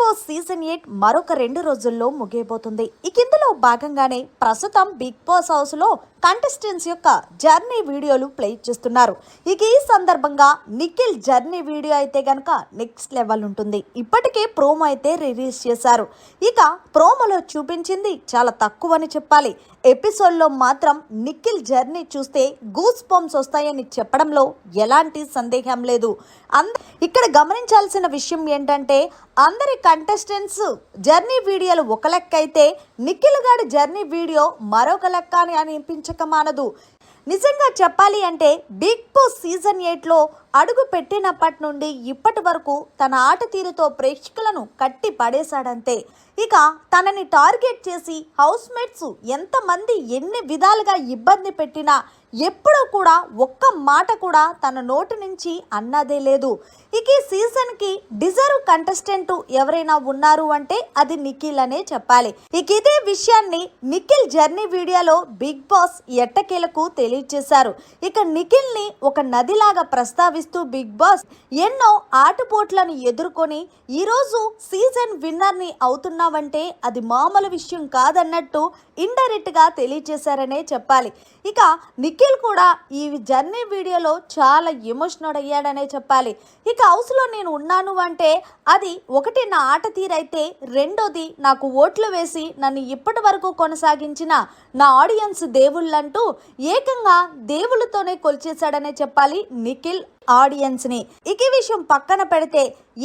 Boss season eight మరొక రెండు రోజుల్లో ముగియబోతుంది. ఇక ఇందులో భాగంగానే ప్రస్తుతం బిగ్ బాస్ హౌస్లో కంటెస్టెంట్స్ యొక్క జర్నీ వీడియోలు ప్లే చేస్తున్నారు. ఇక ఈ సందర్భంగా నిఖిల్ జర్నీ వీడియో అయితే గనక నెక్స్ట్ లెవెల్ ఉంటుంది. ఇప్పటికే ప్రోమో అయితే రిలీజ్ చేశారు. ఇక ప్రోమోలో చూపించింది చాలా తక్కువ అని చెప్పాలి. ఎపిసోడ్లో మాత్రం నిఖిల్ జర్నీ చూస్తే గూస్ పంప్స్ వస్తాయని చెప్పడంలో ఎలాంటి సందేహం లేదు. అంద ఇక్కడ గమనించాల్సిన విషయం ఏంటంటే అందరి కంటెస్టెంట్స్ జర్నీ వీడియోలు ఒక లెక్క అయితే నిఖిల్ గారి జర్నీ వీడియో మరొక లెక్క అని అనిపించక మానదు. నిజంగా చెప్పాలి అంటే బిగ్ బాస్ సీజన్ ఎయిట్లో అడుగు పెట్టినప్పటి నుండి ఇప్పటి వరకు తన ఆట తీరుతో ప్రేక్షకులను కట్టి పడేశాడంతే. ఇక తనని టార్గెట్ చేసి హౌస్ మేట్స్ ఎంతమంది ఎన్ని విధాలుగా ఇబ్బంది పెట్టినా ఎప్పుడూ కూడా ఒక్క మాట కూడా తన నోటి నుంచి అన్నదే లేదు. ఇక ఈ సీజన్కి డిజర్వ్ కంటెస్టెంట్ ఎవరైనా ఉన్నారు అంటే అది నిఖిల్ అనే చెప్పాలి. ఇక ఇదే విషయాన్ని నిఖిల్ జర్నీ వీడియోలో బిగ్ బాస్ ఎట్టకేలకు తెలియజేశారు. ఇక నిఖిల్ని ఒక నదిలాగా ప్రస్తావిస్తూ బిగ్ బాస్ ఎన్నో ఆటపోట్లను ఎదుర్కొని ఈరోజు సీజన్ విన్నర్ని అవుతున్నావంటే అది మామూలు విషయం కాదన్నట్టు ఇండైరెక్ట్గా తెలియజేశారనే చెప్పాలి. ఇక నిఖిల్ కూడా ఈ జర్నీ వీడియోలో చాలా ఎమోషనల్ అయ్యాడనే చెప్పాలి. ఇక హౌస్లో నేను ఉన్నాను అంటే అది ఒకటి నా ఆట తీరైతే రెండోది నాకు ఓట్లు వేసి నన్ను ఇప్పటి వరకు కొనసాగించిన నా ఆడియన్స్ దేవుళ్ళంటూ ఏకంగా దేవుళ్ళతోనే కొలిచేశాడనే చెప్పాలి నిఖిల్. ఆడియన్స్ని ఇక విషయం పక్కన పెడితే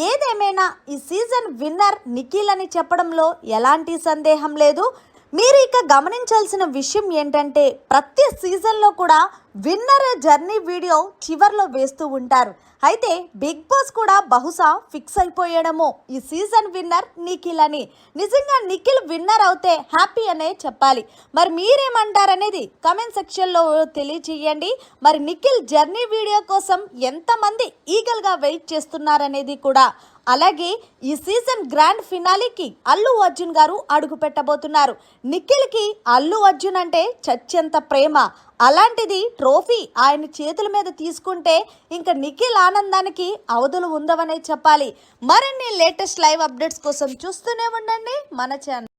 ఏదేమైనా ఈ సీజన్ విన్నర్ నిఖిల్ అని చెప్పడంలో ఎలాంటి సందేహం లేదు. మీరు ఇక గమనించాల్సిన విషయం ఏంటంటే ప్రతి సీజన్లో కూడా విన్నర్ జర్నీ వీడియో చివర్లో వేస్తూ ఉంటారు. అయితే బిగ్ బాస్ కూడా బహుశా ఫిక్స్ అయిపోయాడమో ఈ సీజన్ విన్నర్ నిఖిల్ అని. నిజంగా నిఖిల్ విన్నర్ అవుతే హ్యాపీ అనే చెప్పాలి. మరి మీరేమంటారనేది కమెంట్ సెక్షన్లో తెలియచేయండి. మరి నిఖిల్ జర్నీ వీడియో కోసం ఎంతమంది ఈగల్గా వెయిట్ చేస్తున్నారనేది కూడా అలాగే ఈ సీజన్ గ్రాండ్ ఫినాలీకి అల్లు అర్జున్ గారు అడుగు పెట్టబోతున్నారు. నిఖిల్కి అల్లు అర్జున్ అంటే చచ్చెంత ప్రేమ. అలాంటిది ట్రోఫీ ఆయన చేతుల మీద తీసుకుంటే ఇంకా నిఖిల్ ఆనందానికి అవధులు ఉందవనే చెప్పాలి. మరిన్ని లేటెస్ట్ లైవ్ అప్డేట్స్ కోసం చూస్తూనే ఉండండి మన ఛానల్.